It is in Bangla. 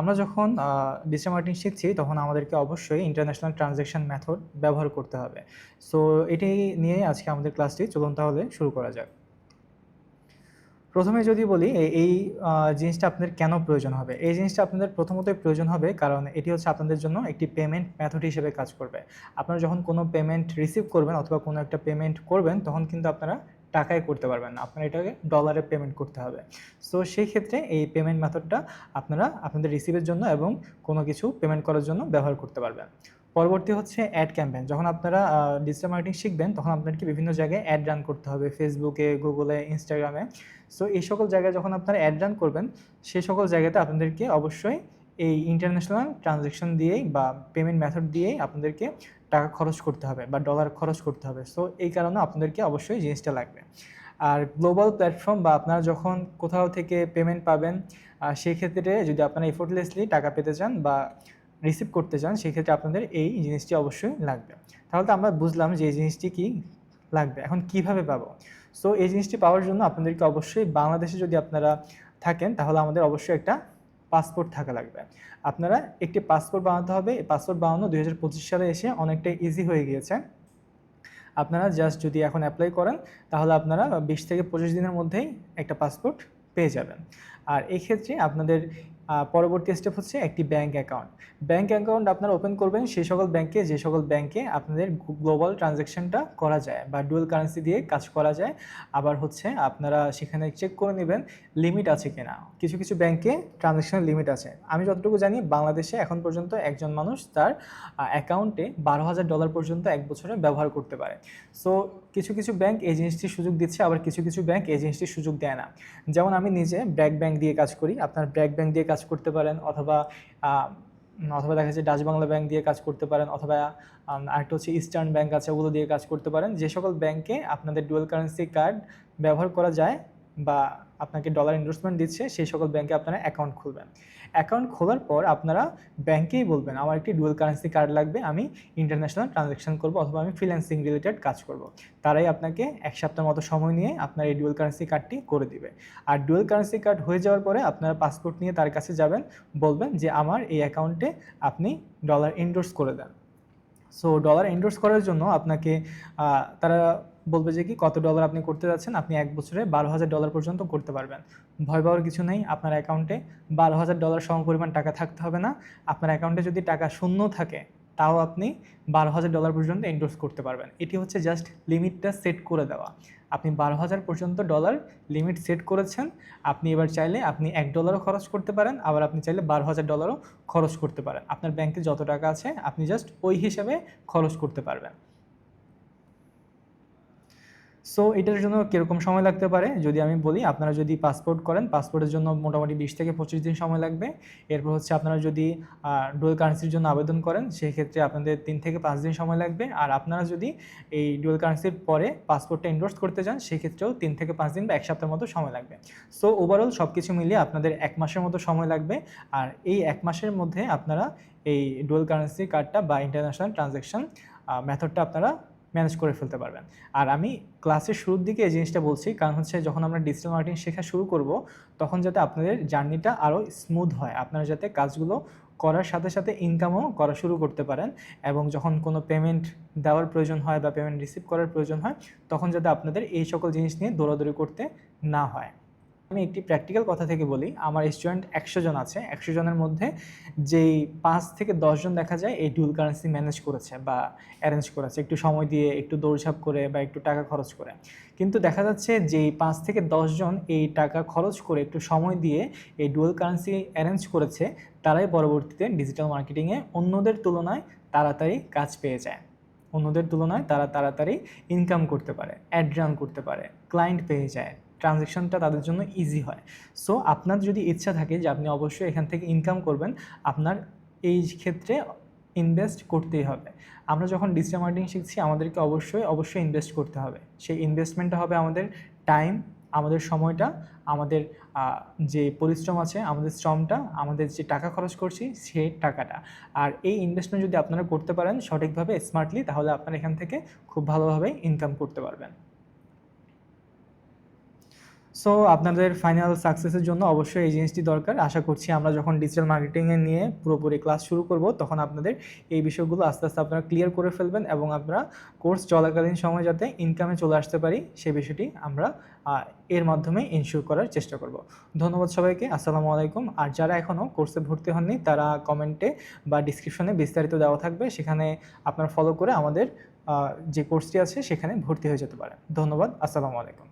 আমরা যখন ডিজিটাল মার্কেটিং শিখছি, তখন আমাদেরকে অবশ্যই ইন্টারন্যাশনাল ট্রানজ্যাকশন মেথড ব্যবহার করতে হবে। সো এটি নিয়ে আজকে আমাদের ক্লাসটি চলুন তাহলে শুরু করা যাক। প্রথমে যদি বলি এই জিনিসটা আপনাদের কেন প্রয়োজন হবে? এই জিনিসটা আপনাদের প্রথমতই প্রয়োজন হবে, কারণ এটি হচ্ছে আপনাদের জন্য একটি পেমেন্ট মেথড হিসেবে কাজ করবে। আপনারা যখন কোনো পেমেন্ট রিসিভ করবেন অথবা কোনো একটা পেমেন্ট করবেন, তখন কিন্তু আপনারা টাকায় করতে পারবেন না। আপনার এটাকে ডলারে পেমেন্ট করতে হবে। সো সেই ক্ষেত্রে এই পেমেন্ট মেথডটা আপনারা আপনাদের রিসিভের জন্য এবং কোনো কিছু পেমেন্ট করার জন্য ব্যবহার করতে পারবেন। পরবর্তী হচ্ছে অ্যাড ক্যাম্পেন যখন আপনারা ডিজিটাল মার্কেটিং শিখবেন, তখন আপনাদেরকে বিভিন্ন জায়গায় অ্যাড রান করতে হবে। ফেসবুকে গুগলে ইনস্টাগ্রামে সো এই সকল জায়গায় যখন আপনারা অ্যাড রান করবেন সেই সকল জায়গাতে আপনাদেরকে অবশ্যই এই ইন্টারন্যাশনাল ট্রানজ্যাকশন দিয়েই বা পেমেন্ট মেথড দিয়েই আপনাদেরকে টাকা খরচ করতে হবে বা ডলার খরচ করতে হবে। সো এই কারণে আপনাদেরকে অবশ্যই জিনিসটা লাগবে। আর গ্লোবাল প্ল্যাটফর্ম বা আপনারা যখন কোথাও থেকে পেমেন্ট পাবেন আহ, সেই ক্ষেত্রে যদি আপনারা এফোর্টলেসলি টাকা পেতে চান বা রিসিভ করতে চান সেক্ষেত্রে আপনাদের এই জিনিসটি অবশ্যই লাগবে। তাহলে তো আমরা বুঝলাম যে এই জিনিসটি কি লাগবে। এখন কীভাবে পাবো? সো এই জিনিসটি পাওয়ার জন্য আপনাদেরকে অবশ্যই বাংলাদেশে যদি আপনারা থাকেন তাহলে আমাদের অবশ্যই একটা পাসপোর্ট থাকা লাগবে। আপনারা একটি পাসপোর্ট বানাতে হবে। এই পাসপোর্ট বানানো দু হাজার পঁচিশ সালে এসে অনেকটা ইজি হয়ে গিয়েছে। আপনারা জাস্ট যদি এখন অ্যাপ্লাই করেন, তাহলে আপনারা বিশ থেকে পঁচিশ দিনের মধ্যেই একটা পাসপোর্ট পেয়ে যাবেন। আর এই ক্ষেত্রে আপনাদের পরবর্তী স্টেপ হচ্ছে একটি ব্যাংক অ্যাকাউন্ট ব্যাংক অ্যাকাউন্ট আপনারা ওপেন করবেন, সেই সকল ব্যাংকে যে সকল ব্যাংকে আপনাদের গ্লোবাল ট্রানজ্যাকশনটা করা যায় বা ডুয়েল কারেন্সি দিয়ে কাজ করা যায়। আবার হচ্ছে আপনারা সেখানে চেক করে নেবেন লিমিট আছে কিনা। কিছু কিছু ব্যাংকে ট্রানজ্যাকশনের লিমিট আছে। আমি যতটুকু জানি, বাংলাদেশে এখন পর্যন্ত একজন মানুষ তার অ্যাকাউন্টে বারো হাজার ডলার পর্যন্ত এক বছরে ব্যবহার করতে পারে। সো কিছু কিছু ব্যাংক এই জিনিসটির সুযোগ দিচ্ছে, আবার কিছু কিছু ব্যাংক এই জিনিসটির সুযোগ দেয় না। যেমন আমি নিজে ব্র্যাক ব্যাংক দিয়ে কাজ করি। আপনার ব্র্যাক ব্যাংক দিয়ে কাজ করতে পারেন অথবা অথবা দেখা যাচ্ছে ডাচ বাংলা ব্যাংক দিয়ে কাজ করতে পারেন অথবা আরেকটা হচ্ছে ইস্টার্ন ব্যাংক আছে ওগুলো দিয়ে কাজ করতে পারেন। যে সকল ব্যাংকে আপনাদের ডুয়েল কারেন্সি কার্ড ব্যবহার করা যায় বা আপনাকে ডলার ইনভেস্টমেন্ট দিচ্ছে, সেই সকল ব্যাংকে আপনারা অ্যাকাউন্ট খুলবেন। অ্যাকাউন্ট খোলার পর আপনারা ব্যাংকেই বলবেন, আমার একটি ডুয়েল কারেন্সি কার্ড লাগবে, আমি ইন্টারন্যাশনাল ট্রানজ্যাকশন করব অথবা আমি ফ্রিল্যান্সিং রিলেটেড কাজ করব। তারাই আপনাকে এক সপ্তাহ মতো সময় নিয়ে আপনার এই ডুয়েল কারেন্সি কার্ডটি করে দিবে। আর ডুয়েল কারেন্সি কার্ড হয়ে যাওয়ার পরে আপনারা পাসপোর্ট নিয়ে তার কাছে যাবেন, বলবেন যে, আমার এই অ্যাকাউন্টে আপনি ডলার এন্ডোর্স করে দেন। সো ডলার এন্ডোর্স করার জন্য আপনাকে তারা বলবে যে কি, কত ডলার আপনি করতে যাচ্ছেন, আপনি এক বছরে বারো হাজার ডলার পর্যন্ত করতে পারবেন। ভয় পাওয়ার কিছু নেই, আপনার অ্যাকাউন্টে বারো হাজার ডলার সম পরিমাণ টাকা থাকতে হবে না। আপনার অ্যাকাউন্টে যদি টাকা শূন্য থাকে, তাও আপনি বারো হাজার ডলার পর্যন্ত এন্ডোর্স করতে পারবেন। এটি হচ্ছে জাস্ট লিমিটটা সেট করে দেওয়া। আপনি বারো হাজার পর্যন্ত ডলার লিমিট সেট করেছেন, আপনি এবার চাইলে আপনি এক ডলারও খরচ করতে পারেন, আবার আপনি চাইলে বারো হাজার ডলারও খরচ করতে পারেন। আপনার ব্যাংকে যত টাকা আছে, আপনি জাস্ট ওই হিসাবে খরচ করতে পারবেন। সো এটার জন্য কীরকম সময় লাগতে পারে? যদি আমি বলি, আপনারা যদি পাসপোর্ট করেন পাসপোর্টের জন্য মোটামুটি বিশ থেকে পঁচিশ দিন সময় লাগবে। এরপর হচ্ছে আপনারা যদি ডুয়েল কারেন্সির জন্য আবেদন করেন, সেক্ষেত্রে আপনাদের তিন থেকে পাঁচ দিন সময় লাগবে। আর আপনারা যদি এই ডুয়েল কারেন্সির পরে পাসপোর্টটা এন্ডোর্স করতে চান, সেক্ষেত্রেও তিন থেকে পাঁচ দিন বা এক সপ্তাহের মতো সময় লাগবে। সো ওভারঅল সব কিছু মিলিয়ে আপনাদের এক মাসের মতো সময় লাগবে। আর এই এক মাসের মধ্যে আপনারা এই ডুয়েল কারেন্সি কার্ডটা বা ইন্টারন্যাশনাল ট্রানজ্যাকশন মেথডটা আপনারা ম্যানেজ করে ফেলতে পারবেন। আর আমি ক্লাসের শুরুর দিকে এই জিনিসটা বলছি, কারণ হচ্ছে যখন আমরা ডিজিটাল মার্কেটিং শেখা শুরু করব, তখন যাতে আপনাদের জার্নিটা আরও স্মুথ হয়। আপনারা যাতে কাজগুলো করার সাথে সাথে ইনকামও করা শুরু করতে পারেন এবং যখন কোনো পেমেন্ট দেওয়ার প্রয়োজন হয় বা পেমেন্ট রিসিভ করার প্রয়োজন হয়, তখন যাতে আপনাদের এই সকল জিনিস নিয়ে দৌড়াদৌড়ি করতে না হয়। আমি একটি প্র্যাকটিক্যাল কথা থেকে বলি। আমার স্টুডেন্ট একশো জন আছে। একশো জনের মধ্যে যেই পাঁচ থেকে দশজন দেখা যায়, এই ডুয়েল কারেন্সি ম্যানেজ করেছে বা অ্যারেঞ্জ করেছে। একটু সময় দিয়ে, একটু দৌড়ঝাঁপ করে বা একটু টাকা খরচ করে। কিন্তু দেখা যাচ্ছে যে এই পাঁচ থেকে দশজন এই টাকা খরচ করে একটু সময় দিয়ে এই ডুয়েল কারেন্সি অ্যারেঞ্জ করেছে, তারাই পরবর্তীতে ডিজিটাল মার্কেটিংয়ে অন্যদের তুলনায় তাড়াতাড়ি কাজ পেয়ে যায়। অন্যদের তুলনায় তারা তাড়াতাড়ি ইনকাম করতে পারে অ্যাড রান করতে পারে ক্লায়েন্ট পেয়ে যায়। ট্রানজ্যাকশনটা তাদের জন্য ইজি হয়। সো আপনার যদি ইচ্ছা থাকে যে আপনি অবশ্যই এখান থেকে ইনকাম করবেন, আপনার এই ক্ষেত্রে ইনভেস্ট করতেই হবে। আমরা যখন ডিজিটাল মার্কেটিং শিখছি, আমাদেরকে অবশ্যই অবশ্যই ইনভেস্ট করতে হবে। সেই ইনভেস্টমেন্টটা হবে আমাদের টাইম আমাদের সময়টা, আমাদের যে পরিশ্রম আছে, আমাদের শ্রমটা, আমাদের যে টাকা খরচ করছি সেই টাকাটা। আর এই ইনভেস্টমেন্ট যদি আপনারা করতে পারেন সঠিকভাবে স্মার্টলি তাহলে আপনারা এখান থেকে খুব ভালোভাবে ইনকাম করতে পারবেন। সো আপনাদের ফাইনাল সাকসেসের জন্য অবশ্যই এই জিনিসটি দরকার। আশা করছি আমরা যখন ডিজিটাল মার্কেটিংয়ে নিয়ে পুরোপুরি ক্লাস শুরু করব, তখন আপনাদের এই বিষয়গুলো আস্তে আস্তে আপনারা ক্লিয়ার করে ফেলবেন এবং আপনারা কোর্স চলাকালীন সময় যাতে ইনকামে চলে আসতে পারি সেই বিষয়টি আমরা এর মাধ্যমে ইনশিওর করার চেষ্টা করব। ধন্যবাদ সবাইকে, আসসালামু আলাইকুম। আর যারা এখনও কোর্সে ভর্তি হননি, তারা কমেন্টে বা ডিসক্রিপশনে বিস্তারিত দেওয়া থাকবে। সেখানে আপনারা ফলো করে আমাদের যে কোর্সটি আছে, সেখানে ভর্তি হয়ে যেতে পারেন ধন্যবাদ, আসসালামু আলাইকুম।